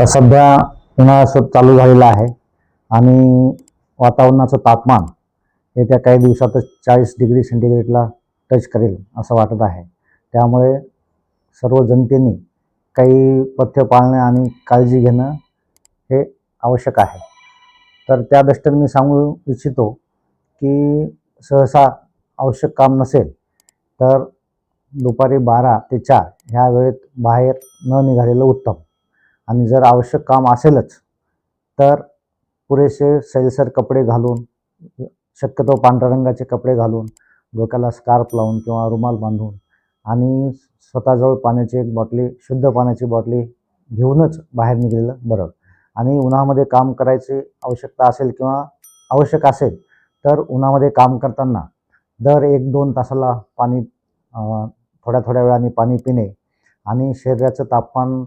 तर सध्या उन्हाळा सत चालू झालेला आहे आणि वातावरणाचं तापमान येत्या काही दिवसातच चाळीस डिग्री सेंटीग्रेडला टच करेल असं वाटत आहे. त्यामुळे सर्व जनतेने काही पथ्य पाळणे आणि काळजी घेणं हे आवश्यक आहे. तर त्या दृष्टीने मी सांगू इच्छितो की सहसा आवश्यक काम नसेल तर दुपारी बारा ते चार ह्या वेळेत बाहेर न निघालेलं उत्तम. आणि जर आवश्यक काम असेलच तर पुरेसे सैलसर कपडे घालून शक्यतो पांढऱ्या रंगाचे कपडे घालून डोक्याला स्कार्फ लावून किंवा रुमाल बांधून आणि स्वतःजवळ पाण्याची एक बॉटली शुद्ध पाण्याची बॉटली घेऊनच बाहेर निघलेलं बरं. आणि उन्हामध्ये काम करायची आवश्यकता असेल किंवा आवश्यक असेल तर उन्हामध्ये काम करताना दर एक दोन तासाला पाणी थोड्या थोड्या वेळाने पाणी पिणे आणि शरीराचं तापमान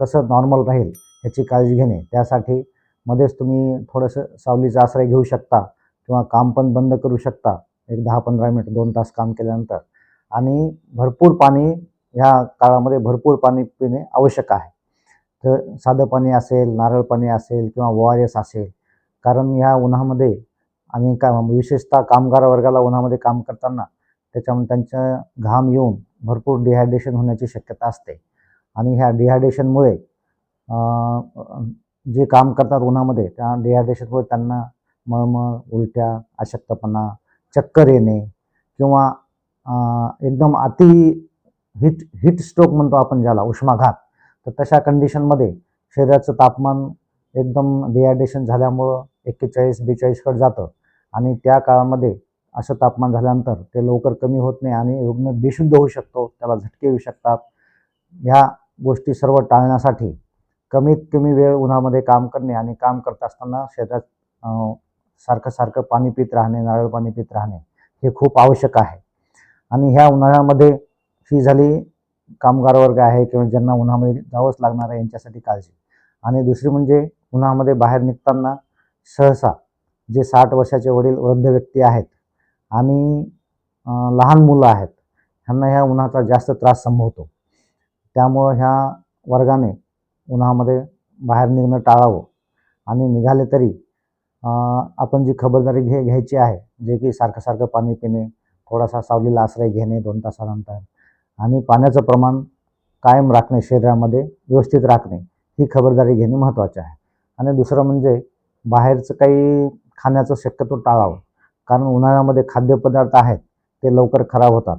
कसं नॉर्मल राहील याची काळजी घेणे. त्यासाठी मध्येच तुम्ही थोडंसं सावलीचा आश्रय घेऊ शकता किंवा काम पण बंद करू शकता. एक दहा पंधरा मिनिट दोन तास काम केल्यानंतर. आणि भरपूर पाणी ह्या काळामध्ये भरपूर पाणी पिणे आवश्यक आहे. तर साधं पाणी असेल नारळ पाणी असेल किंवा ओ आर एस असेल. कारण ह्या उन्हामध्ये आणि का विशेषतः कामगार वर्गाला उन्हामध्ये काम करताना त्याच्यामुळे त्यांचं घाम येऊन भरपूर डिहायड्रेशन होण्याची शक्यता असते. आणि ह्या डिहायड्रेशनमुळे जे काम करतात उन्हामध्ये त्या डिहायड्रेशनमुळे त्यांना मळमळ उलट्या अशक्तपणा चक्कर येणे किंवा एकदम अति हिट हिट स्ट्रोक म्हणतो आपण ज्याला उष्माघात तर तशा कंडिशनमध्ये शरीराचं तापमान एकदम डिहायड्रेशन झाल्यामुळं एक्केचाळीस बेचाळीसकडे जातं आणि त्या काळामध्ये असं तापमान झाल्यानंतर ते लवकर कमी होत नाही आणि रुग्ण बेशुद्ध होऊ शकतो त्याला झटके येऊ शकतात. ह्या गोष्टी सर्व टाळण्यासाठी कमीत कमी वेळ उन्हामध्ये काम करणे आणि काम करत असताना शरीरात सारखं सारखं पाणी पित राहणे नारळ पाणी पित राहणे हे खूप आवश्यक आहे. आणि ह्या उन्हाळ्यामध्ये ही झाली कामगार वर्ग आहे किंवा ज्यांना उन्हामध्ये जावंच लागणार आहे यांच्यासाठी काळजी. आणि दुसरी म्हणजे उन्हामध्ये बाहेर निघताना सहसा जे साठ वर्षाचे वडील वृद्ध व्यक्ती आहेत आणि लहान मुलं आहेत ह्यांना ह्या उन्हाचा जास्त त्रास संभवतो. त्यामुळं ह्या वर्गाने उन्हामध्ये बाहेर निघणं टाळावं. आणि निघाले तरी आपण जी खबरदारी घे घ्यायची आहे जे की सारखं सारखं पाणी पिणे थोडासा सावलीला आश्रय घेणे दोन तासानंतर. आणि पाण्याचं प्रमाण कायम राखणे शरीरामध्ये व्यवस्थित राखणे ही खबरदारी घेणे महत्त्वाचे आहे. आणि दुसरं म्हणजे बाहेरचं काही खाण्याचं शक्यतो टाळावं. कारण उन्हाळ्यामध्ये खाद्यपदार्थ आहेत ते लवकर खराब होतात.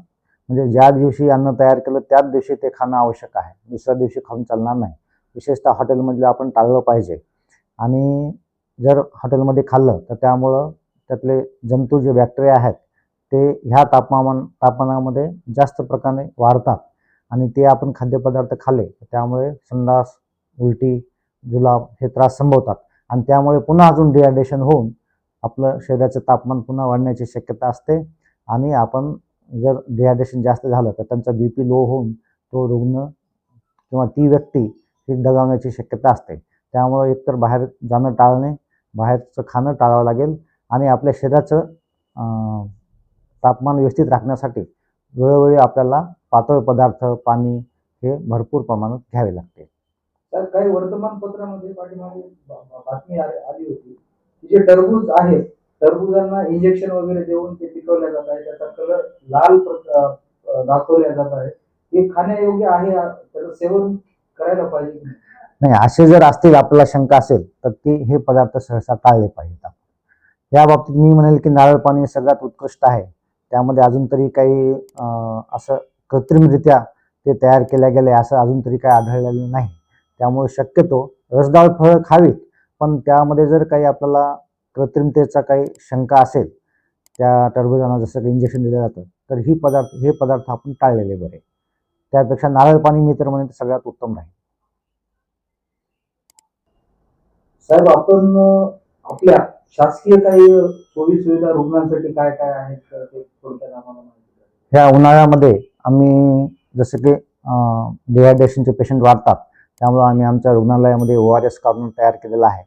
म्हणजे ज्या दिवशी अन्न तयार केलं त्याच दिवशी ते खाणं आवश्यक आहे. दुसऱ्या दिवशी खाऊन चालणार नाही. विशेषतः हॉटेलमधलं आपण टाळलं पाहिजे. आणि जर हॉटेलमध्ये खाल्लं तर त्यामुळं त्यातले जंतू जे बॅक्टेरिया आहेत ते ह्या तापमान तापमानामध्ये जास्त प्रकारे वाढतात. आणि ते आपण खाद्यपदार्थ खाल्ले तर त्यामुळे संडास उलटी जुलाब हे त्रास संभवतात. आणि त्यामुळे पुन्हा अजून डिहायड्रेशन होऊन आपलं शरीराचं तापमान पुन्हा वाढण्याची शक्यता असते. आणि आपण जर डिहायड्रेशन जास्त झालं तर त्यांचा बी पी लो होऊन तो रुग्ण किंवा ती व्यक्ती ही दगावण्याची शक्यता असते. त्यामुळे एकतर बाहेर जाणं टाळणे बाहेरचं खाणं टाळावं लागेल आणि आपल्या शरीराचं तापमान व्यवस्थित राखण्यासाठी वेळोवेळी आपल्याला पातळ पदार्थ पाणी हे भरपूर प्रमाणात घ्यावे लागते. तर काही वर्तमानपत्रामध्ये पाठीमागे बातमी आली होती जे टरबूज आहे टरबुजांना इंजेक्शन वगैरे देऊन ते पिकवल्या जात आहे त्याचा कलर लाल दाखवल्या जात आहे. हे खाण्यायोग्य आहे त्याचं सेवन करायला पाहिजे नाही? असे जर असतील आपल्याला शंका असेल तर ते हे पदार्थ सहसा टाळले पाहिजेत या बाबतीत मी म्हणेल की नारळ पाणी सगळ्यात उत्कृष्ट आहे. त्यामध्ये अजून तरी काही असं कृत्रिमरित्या ते तयार केल्या गेले असं अजून तरी काही आढळलेलं नाही. त्यामुळे शक्यतो रसदाळ फळं खावीत पण त्यामध्ये जर काही आपल्याला कृत्रिमतेचा काही शंका असेल त्या टरबुजांना जसं काही इंजेक्शन दिलं जातं तर ही पदार्थ हे पदार्थ आपण टाळलेले बरे. त्यापेक्षा नारळ पाणी मी तर म्हणेन सगळ्यात उत्तम राहील. साहेब आपण आपल्या शासकीय काही सोयी सुविधा रुग्णांसाठी काय काय आहेत तर ते थोडक्यात आम्हाला माहिती द्या. ह्या उन्हाळ्यामध्ये आम्ही जसं की डिहायड्रेशनचे पेशंट वाढतात त्यामुळं आम्ही आमच्या रुग्णालयामध्ये ओ आर एस कॉर्नर तयार केलेलं आहे.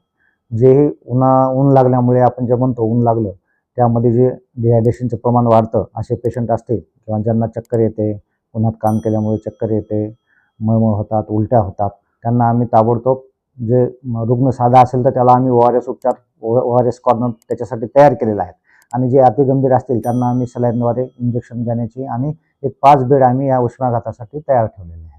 जे उन्हा ऊन लागल्यामुळे आपण जे म्हणतो ऊन लागलं त्यामध्ये जे डिहायड्रेशनचं प्रमाण वाढतं असे पेशंट असतील किंवा ज्यांना चक्कर येते उन्हात काम केल्यामुळे चक्कर येते मळमळ होतात उलट्या होतात त्यांना आम्ही ताबडतोब जे रुग्ण साधा असेल तर त्याला आम्ही ओ आर एस उपचार ओ आर एस कॉर्नर त्याच्यासाठी तयार केलेला आहे. आणि जे अतिगंभीर असतील त्यांना आम्ही सलाईनद्वारे इंजेक्शन देण्याची आणि एक पाच बेड आम्ही या उष्माघातासाठी तयार ठेवलेले आहे